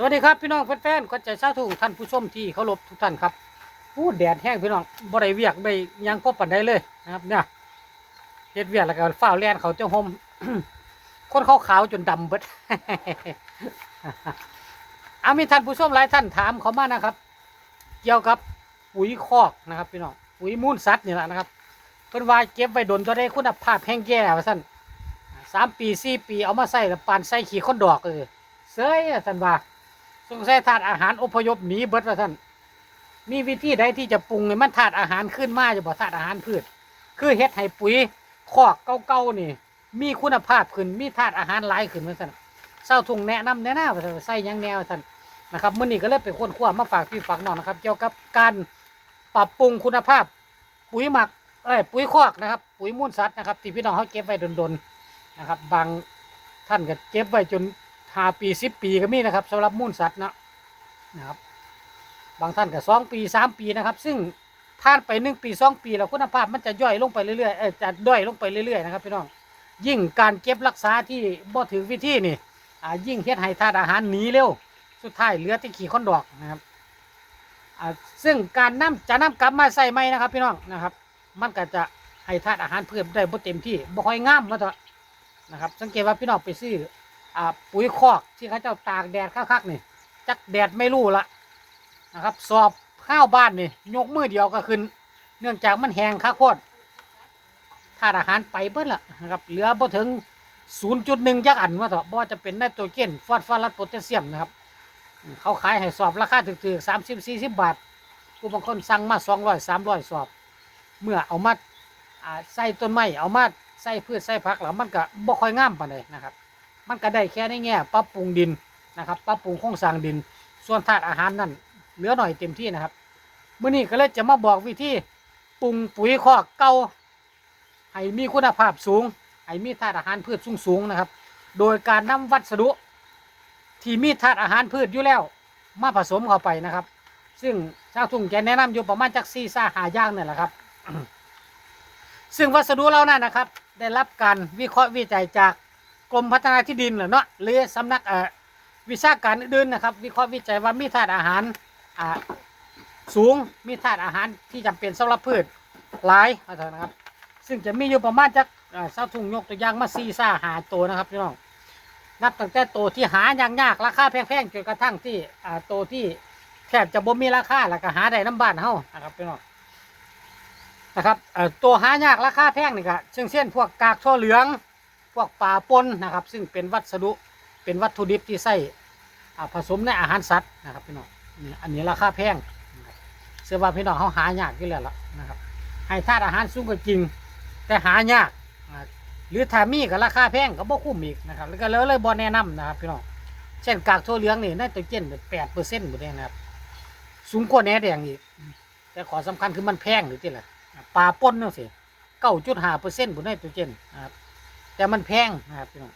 สวัสดีครับพี่น้องแฟนๆขวัญใจชาทุ่งท่านผู้ชมที่เคารพทุกท่านครับพูดแดดแห้งพี่น้องบ่ได้เวียกได้ยังพบปันได้เลยนะครับเนี่ยเฮ็ดเวียกแล้วก็ฝ้าแล่นเขาเจ้าหมคนขาวๆจนดำเบิดเอามีท่านผู้ชมหลายท่านถามเขามานะครับ เกี่ยวกับปุ๋ยคอกนะครับพี่น้องปุ๋ยมูลสัตว์นี่แหละนะครับเพิ่นว่าเก็บไว้ดนตัวได้คุณภาพแห้งแย่ว่าซั่นสามปีสี่ปีเอามาใส่แล้วปานใส่ขี้นดอกเออเสยอะท่านว่า สงสัยธาตุอาหารอพยพหนีเบิดว่าท่านมีวิธีใดที่จะปรุงให้มันธาตุอาหารขึ้นมาจะบอกธาตุอาหารพืช คือเฮ็ดให้ปุ๋ยคอกเก่าๆนี่ มีคุณภาพขึ้นมีธาตุอาหารหลายขึ้นว่าท่านเศร้าทุ่งแนะนำแนะนำว่าท่านใส่ยังแนวท่านนะครับมื้อนี้ก็เลยไปค้นคว้ามาฝากพี่ฝากน้องนะครับ เกี่ยวกับการปรับปรุงคุณภาพ ปุ๋ยหมักเอ้ยปุ๋ยคอกนะครับ ปุ๋ยมูลสัตว์นะครับที่พี่น้องเขาเก็บไว้ดนๆนะครับ บางท่านก็เก็บไว้จน ห้าปีสิบปีก็มีนะครับสำหรับมูลสัตว์นะนะครับ บางท่านก็สองปีสามปีนะครับ ซึ่งท่านไปหนึ่งปีสองปีแล้วคุณภาพมันจะย่อยลงไปเรื่อยๆเออจะด้อยลงไปเรื่อยๆนะครับพี่น้องยิ่งการเก็บรักษาที่บ่ถึงวิธีนี่อ่ายิ่งเฮ็ดให้ธาตุอาหารหนีเร็ว สุดท้ายเหลือแต่ขี้ค้อนดอกนะครับอ่าซึ่งการนํจะนํกลับมาใส่ไหมนะครับ พี่น้องนะครับ มันก็จะให้ธาตุอาหารเพิ่มได้บ่เต็มที่บ่ค่อยงามมาเถอะนะครับ สังเกตว่าพี่น้องไปซื้อ อ่าปุ๋ยคอกที่เขาเจ้าตากแดดคักๆนี่จักแดดไม่รู้ละนะครับ สอบข้าวบ้านนี่ยกมือเดียวก็ขึ้น เนื่องจากมันแห้งคักโคตรธาตุอาหารไปเบิ้ละนะครับเหลือบ่ถึง 0.1จักอันว่าเถอะบ่จะเป็นไนโตรเจนฟอสฟอรัสโพแทสเซียมนะครับ เขาขายให้สอบราคาถึกๆ30 40 บาทผู้บางคนสั่งมา 200 300 สอบ เมื่อเอามาใส่ต้นไม้เอามาใส่พืชใส่ผักแล้วมันก็บ่ค่อยงามปานใดนะครับ มันก็ได้แค่ในแง่ปรับปรุงดินนะครับปรับปรุงโครงสร้างดิน ส่วนธาตุอาหารนั่นเหลือหน่อยเต็มที่นะครับเมื่อนี้ก็เลยจะมาบอกวิธีปรุงปุ๋ยคอกเก่าให้มีคุณภาพสูงให้มีธาตุอาหารพืชสูงๆนะครับ โดยการนำวัสดุ ที่มีธาตุอาหารพืชอยู่แล้วมาผสมเข้าไปนะครับ ซึ่งชาวทุ่งจะแนะนำอยู่ประมาณจากซีซ่าหาย่างนี่แหละครับ ซึ่งวัสดุเหล่านั้นนะครับ ได้รับการวิเคราะห์วิจัยจาก กรมพัฒนาที่ดินเหรอเนาะหรือสำนักวิชาการอื่นๆนะครับ วิเคราะห์วิจัยว่ามีธาตุอาหารสูงมีธาตุอาหารที่จำเป็นสำหรับพืชหลายนะครับ ซึ่งจะมีอยู่ประมาณจากเศร้าทุ่งยกตัวอย่างมาซีซ่าหาตัวนะครับพี่น้องนับตั้งแต่ตัวที่หายากยากราคาแพงๆจนกระทั่งที่ตัวที่แทบจะบ่มีราคาแล้วก็หาได้น้ำบ้านเฮานะครับพี่น้องนะครับตัวหายากราคาแพงนี่ก็เช่นเช่นพวกกากทั่วเหลือง พวกปลาปนนะครับ ซึ่งเป็นวัสดุเป็นวัตถุดิบที่ใส่ผสมในอาหารสัตว์นะครับพี่น้องนี่อันนี้ราคาแพงเสื้อว่าพี่น้องเขาหายากอยู่แล้วล่ะนะครับให้ธาตุอาหารสูงก็จริง แต่หายากหรือถ้ามีก็ราคาแพงก็บ่คุ้มอีกนะครับแล้วก็เลยเลยบ่แนะนำนะครับพี่น้องเช่นกากทั่วเหลืองนี่ไนโตรเจนแปดเปอร์เซ็นต์หมดเลยนะครับสูงกว่าแหนแดงอีกแต่ขอสำคัญคือมันแพงหรือที่ละปลาปนนี่สิเก้าจุดห้าเปอร์เซ็นต์บนไนโตรเจนนะครับ แต่มันแพงนะครับพี่น้อง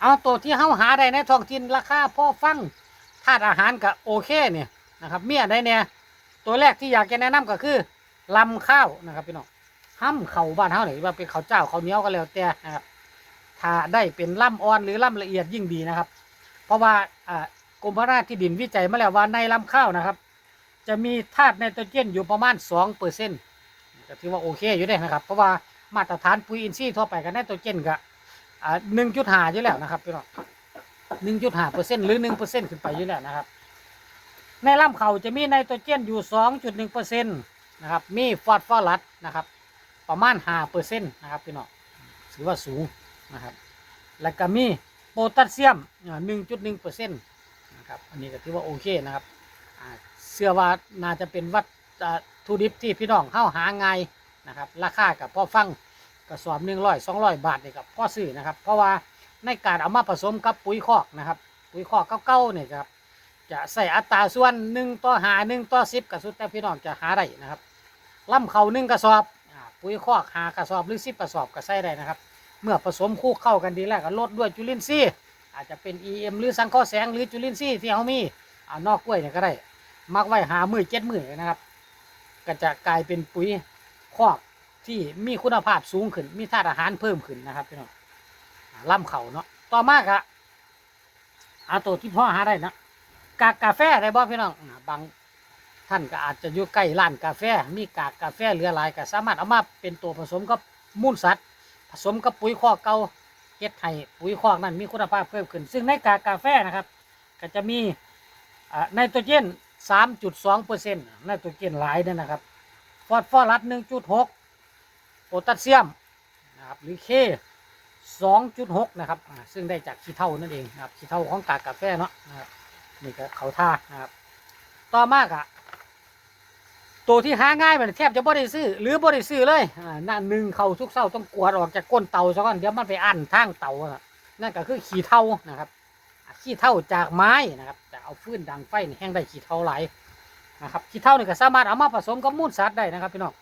เอาตัวที่เฮาหาได้ในท้องถิ่นราคาพอฟังธาตุอาหารก็โอเคเนี่ยนะครับ เมียได้เนี่ยตัวแรกที่อยากจะแนะนำก็คือลำข้าวนะครับพี่น้องห้ำเข่าบ้านเฮาเนี่ยว่าเป็นข้าวเจ้าข้าวเหนียวก็แล้วแต่นะครับถ้าได้เป็นล่ำอ่อนหรือล่ำละเอียดยิ่งดีนะครับ เพราะว่ากรมพัฒนาชที่ดินวิจัยมาแล้วว่าในลำข้าวนะครับ จะมีธาตุไนโตรเจนอยู่ประมาณ2เปอร์เซ็นต์ก็ถือว่าโอเคอยู่ได้นะครับ เพราะว่า มาตรฐานปุ๋ยอินทรีย์ทั่วไปกับไนโตรเจนก็หนึ่งจุดห้าอยู่แล้วนะครับพี่น้องหนึ่งจุดห้าเปอร์เซ็นต์หรือหนึ่งเปอร์เซ็นต์ขึ้นไปอยู่แล้วนะครับ ในลำเขาจะมีไนโตรเจนอยู่สองจุดหนึ่งเปอร์เซ็นต์นะครับ มีฟอสฟอรัสนะครับ ประมาณห้าเปอร์เซ็นต์นะครับพี่น้องถือว่าสูงนะครับ แล้วก็มีโพแทสเซียมหนึ่งจุดหนึ่งเปอร์เซ็นต์นะครับ อันนี้ก็ถือว่าโอเคนะครับเชื่อว่าน่าจะเป็นวัตถุดิบที่พี่น้องเข้าหาง่าย นะครับราคากับพ่อฟังกระสอบหนึ่งร้อยสองร้อยบาทนี่กับพ่อซื้อนะครับ เพราะว่าในการเอามาผสมกับปุ๋ยคอกนะครับ ปุ๋ยคอกเก่าๆเนี่ยครับจะใส่อัตราส่วนหนึ่งต่อหาหนึ่งต่อสิบกระสุดแต่พี่น้องจะหาได้นะครับล่ำเขาหนึ่งกระสอบปุ๋ยคอกหากระสอบหรือสิบกระสอบก็ใส่ได้นะครับ เมื่อผสมคู่เข้ากันดีแล้วก็ลดด้วยจุลินทรีย์อาจจะเป็น EM หรือสังเคราะห์แสงหรือจุลินทรีย์ที่เขามีอ่านอกกล้วยเนี่ยก็ได้ มักไว้หามือเจ็ดมือนะครับ ก็จะกลายเป็นปุ๋ย คอกที่มีคุณภาพสูงขึ้น มีธาตุอาหารเพิ่มขึ้นนะครับพี่น้องล่ำเขาเนาะต่อมากอะเอาตัวที่พ่อหาได้นะกากกาแฟได้บ่พี่น้องบางท่านก็อาจจะอยู่ใกล้ร้านกาแฟ มีกากกาแฟเหลือหลายก็สามารถเอามาเป็นตัวผสมกับมูลสัตว์ ผสมกับปุ๋ยคอกเก่าเฮ็ดให้ปุ๋ยคอกนั้นมีคุณภาพเพิ่มขึ้น ซึ่งในกากกาแฟนะครับ ก็จะมีไนโตรเจน 3.2เปอร์เซ็นต์ไนโตรเจนหลายเนี่ยนะครับ ฟอสฟอรัส1.6โพแทสเซียมนะครับหรือเค2.6นะครับซึ่งได้จากขี้เถ้านั่นเองนะครับขี้เถ้าของกากกาแฟเนาะนะครับนี่ก็เขาท่านะครับ ต่อมากอะตัวที่หาง่ายมันแทบจะบ่ได้ซื้อหรือบ่ได้ซื้อเลยอ่านั่นหนึ่งเขาทุกเศร้าต้องกวาดออกจากก้นเตาซะก่อนเดี๋ยวมันไปอั้นทางเตาอะนั่นก็คือขี้เถ้านะครับขี้เถ้าจากไม้นะครับจะเอาฟืนดังไฟแห้งได้ขี้เถ้าหล นะครับขี้เถ้านี่ก็สามารถเอามาผสมกับมูลสัตว์ได้นะครับพี่น้อง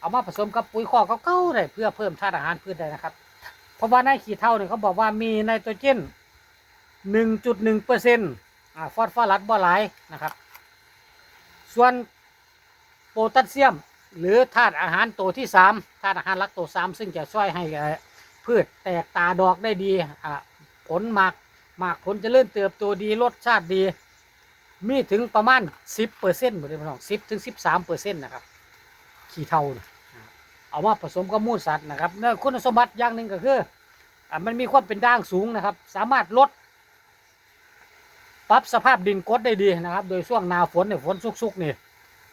เอามาผสมกับปุ๋ยคอกเก่าๆได้เพื่อเพิ่มธาตุอาหารพืชได้นะครับเพราะว่าในขี้เถ้าเนี่ยเขาบอกว่ามีไนโตรเจน 1.1เปอร์เซ็นต์ฟอสฟอรัสบ่หลายนะครับ ส่วนโพแทสเซียม หรือธาตุอาหารตัวที่สามธาตุอาหารหลักตัวสามซึ่งจะช่วยให้พืชแตกตาดอกได้ดีผลหมากหมากผลจะเริ่มเติบโตดีรสชาติดี มีถึงประมาณ 10เปอร์เซ็นต์หมดเลยพี่น้อง10ถึง13เปอร์เซ็นต์นะครับ ขี้เท่านะอ่าเอามาผสมกับมูลสัตว์นะครับเนื้อคุณสมบัติอย่างหนึ่งก็คืออ่ามันมีความเป็นด่างสูงนะครับ สามารถลดปรับสภาพดินกดได้ดีนะครับ โดยช่วงหนาฝนเนี่ยฝนซุกๆนี่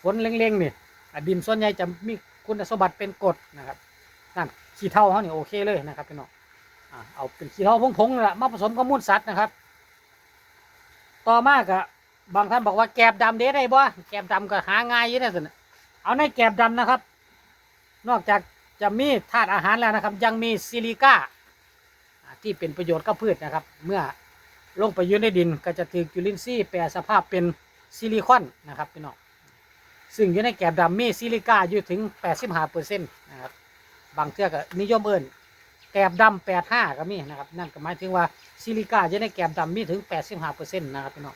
ฝนเล็งๆนี่ดินส่วนใหญ่จะมีคุณสมบัติเป็นกรดนะครับนั่นขี้เท่าเขาเนี่ยโอเคเลยนะครับพี่น้องอะเอาเป็นขี้เท่าพงๆนี่แหละมาผสมกับมูลสัตว์นะครับ ต่อมากอะ บางท่านบอกว่าแกบดำเด้ได้บ่แกบดำก็หาง่ายอยี่นะสินะเอาในแกบดำนะครับ นอกจากจะมีธาตุอาหารแล้วนะครับ ยังมีซิลิก้าที่เป็นประโยชน์กับพืชนะครับ เมื่อลงไปอยืนในดินก็จะถือจุลินทรีย์แปรสภาพเป็นซิลิคอนนะครับพี่น้องซึ่งอยู่ในแกบดำมีซิลิก้าอยู่ถึง 85เปอร์เซ็นต์นะครับบางเทื่อก็นิยมเอิ้นแกบดำ85 ก็มีนะครับนั่นก็หมายถึงว่าซิลิก้าอยู่ในแกบดำมีถึง 85เปอร์เซ็นต์นะครับพี่น้อง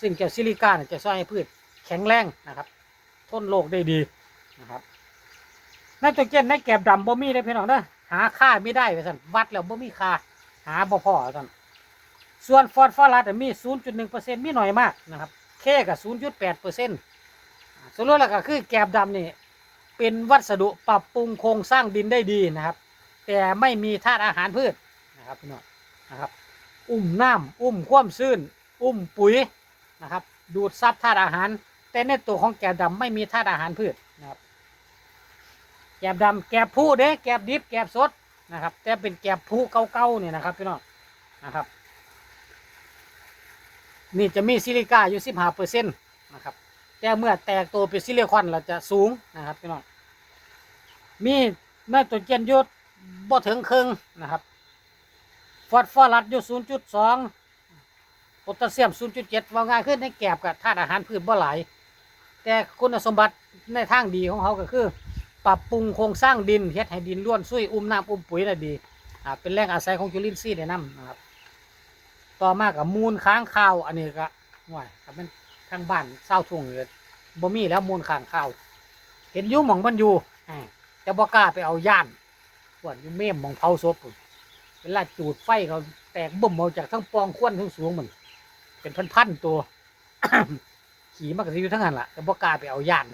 ซึ่งแกบซิลิก้าจะช่วยให้พืชแข็งแรงนะครับ ทนโรคได้ดีนะครับไนโตรเจนในแกบดำบ่มีเลยพี่น้องเด้อหาค่าไม่ได้ไปสั่นวัดแล้วบ่มีค่าหาบ่พอสั่นส่วนฟอสฟอรัสมี 0.1%มีหน่อยมากนะครับเคกับ0.8%สรุปแล้วก็คือแกบดำนี่เป็นวัสดุปรับปรุงโครงสร้างดินได้ดีนะครับ แต่ไม่มีธาตุอาหารพืชนะครับพี่น้องนะครับ อุ้มน้ำอุ้มความชื้น อุ้มปุ๋ย นะครับ ดูดซับธาตุอาหาร แต่ในตัวของแกบดำไม่มีธาตุอาหารพืชนะครับ แกบดำแกบผู้เด้แกบดิบแกบสดนะครับ แต่เป็นแกบผู้เก่าๆเนี่ยนะครับพี่น้องนะครับนี่จะมีซิลิก้าอยู่15เปอร์เซ็นต์นะครับแต่เมื่อแตกตัวเป็นซิลิคอนเราจะสูงนะครับพี่น้องมีไนโตรเจนยู่บ่ถึงครึ่งนะครับ ฟอสฟอรัสอยู่0.2 โพแทสเซียม 0.7 ว่าง่ายขึ้นในแกบกับธาตุอาหารพืชบ่หลาย แต่คุณสมบัติในทางดีของเขาก็คือ ปรับปรุงโครงสร้างดินเฮ็ดให้ดินล้วนซุยอุ้มน้ำอุ้มปุ๋ยได้ดีอ่าเป็นแหล่งอาศัยของจุลินทรีย์ในน้ำนะครับ ต่อมากับมูลค้างคาว อันนี้ก็ห่วยครับเป็นทางบ้านเศร้าทุ่งเลยบ่มีแล้วมูลค้างคาว เห็นยู่หมองมันอยู่อ่าแต่บ่กล้าไปเอาย่านปวดยู่เม่มหมองเผาศพพุ่นเวลาจูดไฟเขาแตกบ่มออกจากทั้งปองควนทั้งสูงมัน เป็นพันๆตัว ขี่มากระอยู่ทั้งนั้นล่ะแต่บ่กล้าไปเอาย่าน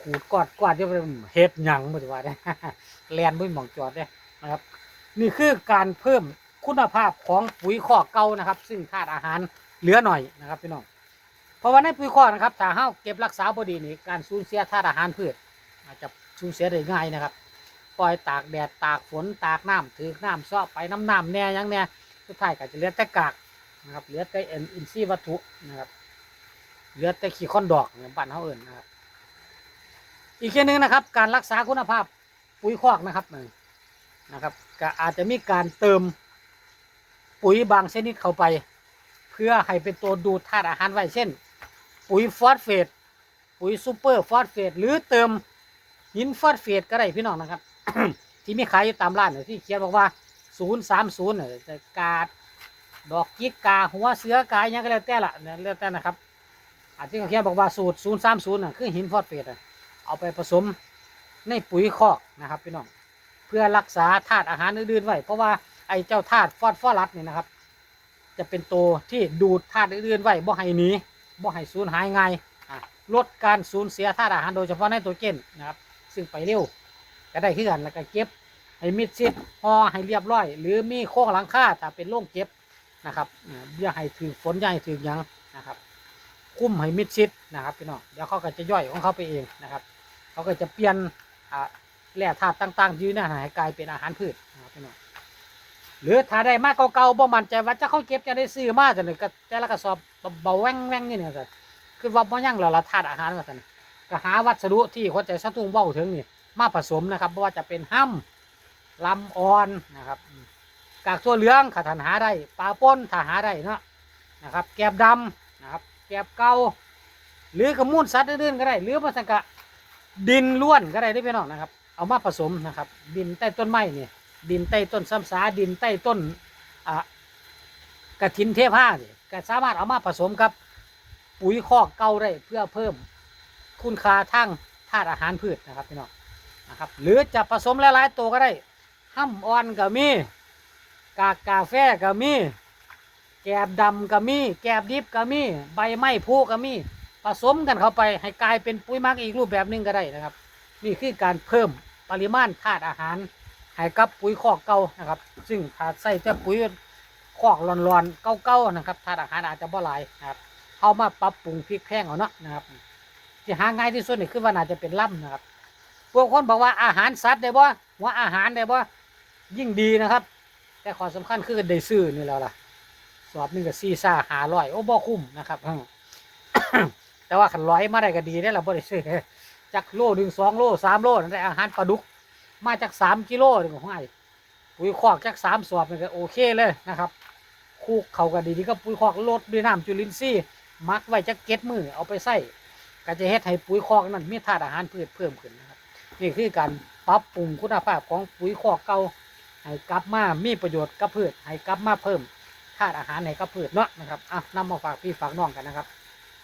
ขูดกอดกอดจะไปเฮ็ดหยังบ่สิว่าเด้แลนบ่มีหมองจอดเด้นะครับ นี่คือการเพิ่มคุณภาพของปุ๋ยคอกเก่านะครับ ซึ่งธาตุอาหารเหลือหน่อยนะครับพี่น้องเพราะว่าในปุ๋ยคอกนะครับถ้าเฮาเก็บรักษาบดีนี่การสูญเสียธาตุอาหารพืชอาจจะสูญเสียได้ง่ายนะครับ ปล่อยตากแดดตากฝนตากน้ำถือน้ำซ้อไปน้ำน้ำแน่ยังแน่ สุดท้ายก็จะเหลือแต่กากนะครับเหลือแต่เอ็นอินทรีย์วัตถุนะครับเหลือแต่ขี้ข้อนดอกเนี่ยบ้านเฮาเอิ้นนะครับ อีกอย่างหนึ่งนะครับ การรักษาคุณภาพปุ๋ยคอกนะครับหนึ่งนะครับ ก็อาจจะมีการเติมปุ๋ยบางชนิดเข้าไป เพื่อให้เป็นตัวดูดธาตุอาหารไว้เช่น ปุ๋ยฟอสเฟตปุ๋ยซูเปอร์ฟอสเฟตหรือเติมหินฟอสเฟตก็ได้พี่น้องนะครับ ที่มีขายอยู่ตามร้านเนี่ที่เขียนบอกว่า 030เนี่ยจะกาดดอกจิกกาหัวเสือกาอย่างก็แล้วแต่ละนี่ยแล้วแต่นะครับอาจจะเขาเขียนบอกว่าสูตร030น่ะคือหินฟอสเฟตเอาไปผสมในปุ๋ยคอกนะครับพี่น้องเพื่อรักษาธาตุอาหารอื่นๆไว้เพราะว่าไอ้เจ้าธาตุฟอสฟอรัสนี่นะครับ จะเป็นตัวที่ดูดธาตุอื่นๆไว้บ่ให้หนีบ่ให้สูญหายง่ายลดการสูญเสียธาตุอาหารโดยเฉพาะไนโตรเจนนะครับ ซึ่งไปเร็วก็ได้ขึ้นกันแล้วก็เก็บ ให้มิดชิดห่อให้เรียบร้อย หรือมีโค้งหลังคาถ้าเป็นโล่งเก็บนะครับอย่าให้ถือฝนอย่าให้ถือยังนะครับ คุ้มให้มิดชิดนะครับพี่น้องเดี๋ยวเขาก็จะย่อยของเขาไปเองนะครับเขาก็จะเปลี่ยนอ่าแร่ธาตุต่างๆยู่ในอาหารให้กลายเป็นอาหารพืชนะครับพี่น้องหรือถ้าได้มากเก่าๆบ่มันใจว่าจะเขาเก็บจะได้ซื้อมาจะนึงก็แต่ละกระสอบเบาๆแว่งๆนี่เนี่ยก็คือว่าบ่ยังแล้วละธาตุอาหารว่าซั่นก็หาวัสดุที่คนใจสะตุ้งเว้าถึงนี่มาผสมนะครับบ่ว่าจะเป็นห้ำ ลำอ่อนนะครับกากตัวเหลืองถ้าท่านหาได้ปลาป่นถ้าหาได้เนาะนะครับ แกบดำนะครับ แกบเกาหรือกระมูลสัตว์อื่นๆก็ได้ หรือมาสังกะดินล้วนก็ได้ได้พี่น้องนะครับ เอามาผสมนะครับ ดินใต้ต้นไม้เนี่ย ดินใต้ต้นซ้ำสาดินใต้ต้นอะกระถินเทผ้าเนี่ยก็สามารถเอามาผสมกับปุ๋ยคอกเก่าได้เพื่อเพิ่มคุณค่าทางธาตุอาหารพืชนะครับพี่น้องนะครับ หรือจะผสมหลายๆตัวก็ได้ ห้ำอ่อนก็มี กากกาแฟก็มี แกบดำก็มี แกบดิบก็มี ใบไม้พูก็มี ผสมกันเข้าไปให้กลายเป็นปุ๋ยมักอีกรูปแบบหนึงก็ได้นะครับ นี่คือการเพิ่มปริมาณธาตุอาหารให้กับปุ๋ยคอกเก่านะครับ ซึ่งถ้าใส่แต่ปุ๋ยคอกร้อนๆเก่าๆนะครับธาตุอาหารอาจจะบ่หลายนะครับเอามาปรับปรุงพริกแพงเอาเนาะนะครับที่หาง่ายที่สุดนี่คือว่าน่าจะเป็นล่ำนะครับพวกคนบอกว่าอาหารสัตว์ได้บ่ว่าอาหารได้บ่ ยิ่งดีนะครับ แต่ข้อสำคัญคือได้ซื้อนี่แล้วล่ะ สอบนึ่งกับซีซ่าหาร้อยโอ้บ่คุ้มนะครับแต่ว่าขันร้อยมาได้ก็ดีได้ละบ่ได้ซื้อจากโลหนึ่งสองโลสามโลนั่นได้อาหารปลาดุก มาจากสามกิโลนี่ก็ห้อยปุ๋ยคอกจากสามสอบนี่ก็โอเคเลยนะครับคูกเขากันดีๆก็ปุ๋ยคอกลดด้วยน้ำจุลินทรีย์มักไว้จะเก็ดมือเอาไปใส่ก็จะเฮ็ดให้ปุ๋ยคอกนั้นมีธาตุอาหารพืชเพิ่มขึ้นนะครับนี่คือการปรับปรุงคุณภาพของปุ๋ยคอกเก่า ให้กลับมามีประโยชน์กับพืชให้กลับมาเพิ่มธาตุอาหารให้กับพืชเนาะนะครับอะนำมาฝากพี่ฝากน้องกันนะครับ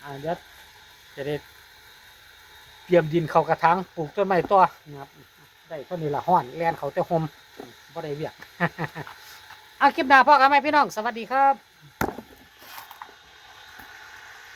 อ่าเดี๋ยวจะได้เตรียมดินเข้ากระถางปลูกต้นไม้ตัวนะครับได้ต้นนี้ละห้อนแลนเขาแต่หมบ่ได้เวียกเอาคลิปหน้าพ่อกันไหมพี่น้อง สวัสดีครับ